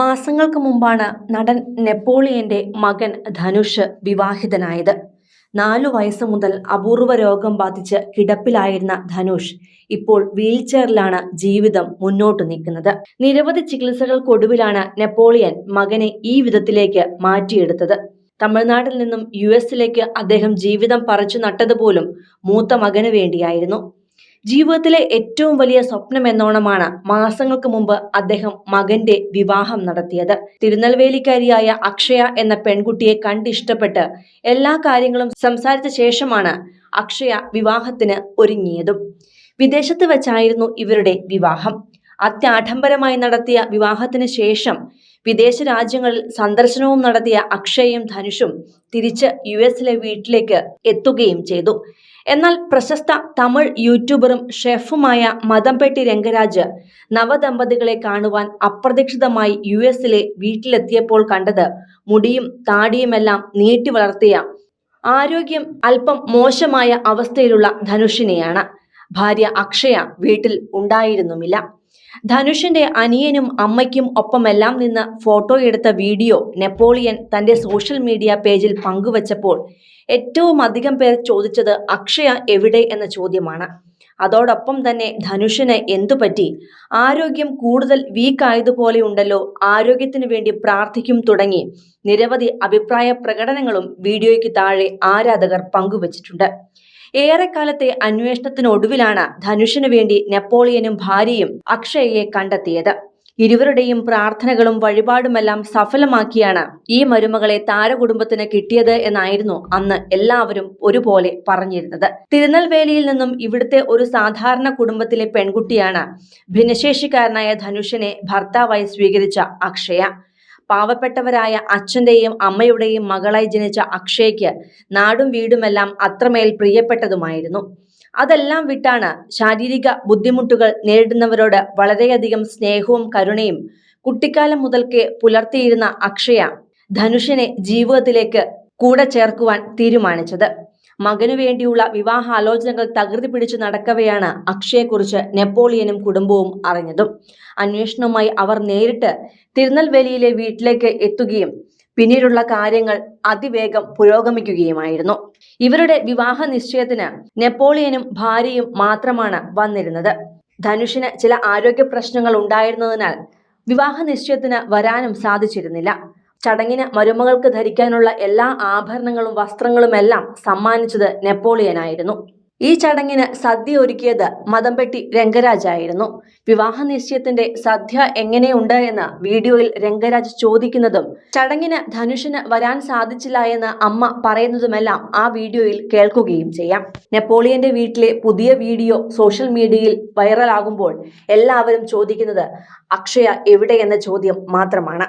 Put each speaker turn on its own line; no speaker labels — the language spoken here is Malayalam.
മാസങ്ങൾക്ക് മുമ്പാണ് നടൻ നെപ്പോളിയന്റെ മകൻ ധനുഷ് വിവാഹിതനായത്. നാലു വയസ്സ് മുതൽ അപൂർവ രോഗം ബാധിച്ച് കിടപ്പിലായിരുന്ന ധനുഷ് ഇപ്പോൾ വീൽചെയറിലാണ് ജീവിതം മുന്നോട്ട് നീക്കുന്നത്. നിരവധി ചികിത്സകൾക്കൊടുവിലാണ് നെപ്പോളിയൻ മകനെ ഈ വിധത്തിലേക്ക് മാറ്റിയെടുത്തത്. തമിഴ്നാട്ടിൽ നിന്നും യു എസിലേക്ക് അദ്ദേഹം ജീവിതം പറിച്ചു നട്ടതുപോലും മൂത്ത മകന് വേണ്ടിയായിരുന്നു. ജീവിതത്തിലെ ഏറ്റവും വലിയ സ്വപ്നം എന്നോണമാണ് മാസങ്ങൾക്ക് മുമ്പ് അദ്ദേഹം മകന്റെ വിവാഹം നടത്തിയത്. തിരുനെൽവേലിക്കാരിയായ അക്ഷയ എന്ന പെൺകുട്ടിയെ കണ്ടിഷ്ടപ്പെട്ട് എല്ലാ കാര്യങ്ങളും സംസാരിച്ച ശേഷമാണ് അക്ഷയ വിവാഹത്തിന് ഒരുങ്ങിയതും. വിദേശത്ത് വെച്ചായിരുന്നു ഇവരുടെ വിവാഹം. അത്യാഡംബരമായി നടത്തിയ വിവാഹത്തിന് ശേഷം വിദേശ രാജ്യങ്ങളിൽ സന്ദർശനവും നടത്തിയ അക്ഷയയും ധനുഷും തിരിച്ച് യു എസിലെ വീട്ടിലേക്ക് എത്തുകയും ചെയ്തു. എന്നാൽ പ്രശസ്ത തമിഴ് യൂട്യൂബറും ഷെഫുമായ മദംപെട്ടി രംഗരാജ് നവദമ്പതികളെ കാണുവാൻ അപ്രതീക്ഷിതമായി യു എസിലെ വീട്ടിലെത്തിയപ്പോൾ കണ്ടത് മുടിയും താടിയുമെല്ലാം നീട്ടി വളർത്തിയ ആരോഗ്യം അല്പം മോശമായ അവസ്ഥയിലുള്ള ധനുഷിനെയാണ്. ഭാര്യ അക്ഷയ വീട്ടിൽ ഉണ്ടായിരുന്നുമില്ല. ധനുഷിന്റെ അനിയനും അമ്മയ്ക്കും ഒപ്പമെല്ലാം നിന്ന് ഫോട്ടോ എടുത്ത വീഡിയോ നെപ്പോളിയൻ തന്റെ സോഷ്യൽ മീഡിയ പേജിൽ പങ്കുവച്ചപ്പോൾ ഏറ്റവും അധികം പേർ ചോദിച്ചത് അക്ഷയ എവിടെ എന്ന ചോദ്യമാണ്. അതോടൊപ്പം തന്നെ ധനുഷിന് എന്തു പറ്റി? ആരോഗ്യം കൂടുതൽ വീക്ക് ആയതുപോലെ ഉണ്ടല്ലോ ആരോഗ്യത്തിനു വേണ്ടി പ്രാർത്ഥിക്കും തുടങ്ങി. നിരവധി അഭിപ്രായ പ്രകടനങ്ങളും വീഡിയോയ്ക്ക് താഴെ ആരാധകർ പങ്കുവച്ചിട്ടുണ്ട്. ഏറെക്കാലത്തെ അന്വേഷണത്തിനൊടുവിലാണ് ധനുഷിനു വേണ്ടി നെപ്പോളിയനും ഭാര്യയും അക്ഷയയെ കണ്ടെത്തിയത്. ഇരുവരുടെയും പ്രാർത്ഥനകളും വഴിപാടുമെല്ലാം സഫലമാക്കിയാണ് ഈ മരുമകളെ താരകുടുംബത്തിന് കിട്ടിയത് എന്നായിരുന്നു അന്ന് എല്ലാവരും ഒരുപോലെ പറഞ്ഞിരുന്നത്. തിരുനെൽവേലിയിൽ നിന്നും ഇവിടുത്തെ ഒരു സാധാരണ കുടുംബത്തിലെ പെൺകുട്ടിയാണ് ഭിന്നശേഷിക്കാരനായ ധനുഷിനെ ഭർത്താവായി സ്വീകരിച്ച അക്ഷയ. പാവപ്പെട്ടവരായ അച്ഛന്റെയും അമ്മയുടെയും മകളായി ജനിച്ച അക്ഷയ്ക്ക് നാടും വീടുമെല്ലാം അത്രമേൽ പ്രിയപ്പെട്ടതുമായിരുന്നു. അതെല്ലാം വിട്ടാണ് ശാരീരിക ബുദ്ധിമുട്ടുകൾ നേരിടുന്നവരോട് വളരെയധികം സ്നേഹവും കരുണയും കുട്ടിക്കാലം മുതൽക്കേ പുലർത്തിയിരുന്ന അക്ഷയ ധനുഷിനെ ജീവിതത്തിലേക്ക് കൂടെ ചേർക്കുവാൻ തീരുമാനിച്ചത്. മകനു വേണ്ടിയുള്ള വിവാഹാലോചനകൾ തകൃതി പിടിച്ചു നടക്കവെയാണ് അക്ഷയെക്കുറിച്ച് നെപ്പോളിയനും കുടുംബവും അറിഞ്ഞതും. അന്വേഷണവുമായി അവർ നേരിട്ട് തിരുനെൽവേലിയിലെ വീട്ടിലേക്ക് എത്തുകയും പിന്നീടുള്ള കാര്യങ്ങൾ അതിവേഗം പുരോഗമിക്കുകയുമായിരുന്നു. ഇവരുടെ വിവാഹ നിശ്ചയത്തിന് നെപ്പോളിയനും ഭാര്യയും മാത്രമാണ് വന്നിരുന്നത്. ധനുഷിന് ചില ആരോഗ്യ പ്രശ്നങ്ങൾ ഉണ്ടായിരുന്നതിനാൽ വിവാഹ നിശ്ചയത്തിന് വരാനും സാധിച്ചിരുന്നില്ല. ചടങ്ങിന് മരുമകൾക്ക് ധരിക്കാനുള്ള എല്ലാ ആഭരണങ്ങളും വസ്ത്രങ്ങളുമെല്ലാം സമ്മാനിച്ചത് നെപ്പോളിയനായിരുന്നു. ഈ ചടങ്ങിന് സദ്യ ഒരുക്കിയത് മദംപെട്ടി രംഗരാജായിരുന്നു. വിവാഹ നിശ്ചയത്തിന്റെ സദ്യ എങ്ങനെയുണ്ട് എന്ന് വീഡിയോയിൽ രംഗരാജ് ചോദിക്കുന്നതും ചടങ്ങിന് ധനുഷിന് വരാൻ സാധിച്ചില്ല എന്ന് അമ്മ പറയുന്നതുമെല്ലാം ആ വീഡിയോയിൽ കേൾക്കുകയും ചെയ്യാം. നെപ്പോളിയന്റെ വീട്ടിലെ പുതിയ വീഡിയോ സോഷ്യൽ മീഡിയയിൽ വൈറലാകുമ്പോൾ എല്ലാവരും ചോദിക്കുന്നത് അക്ഷയ എവിടെ എന്ന ചോദ്യം മാത്രമാണ്.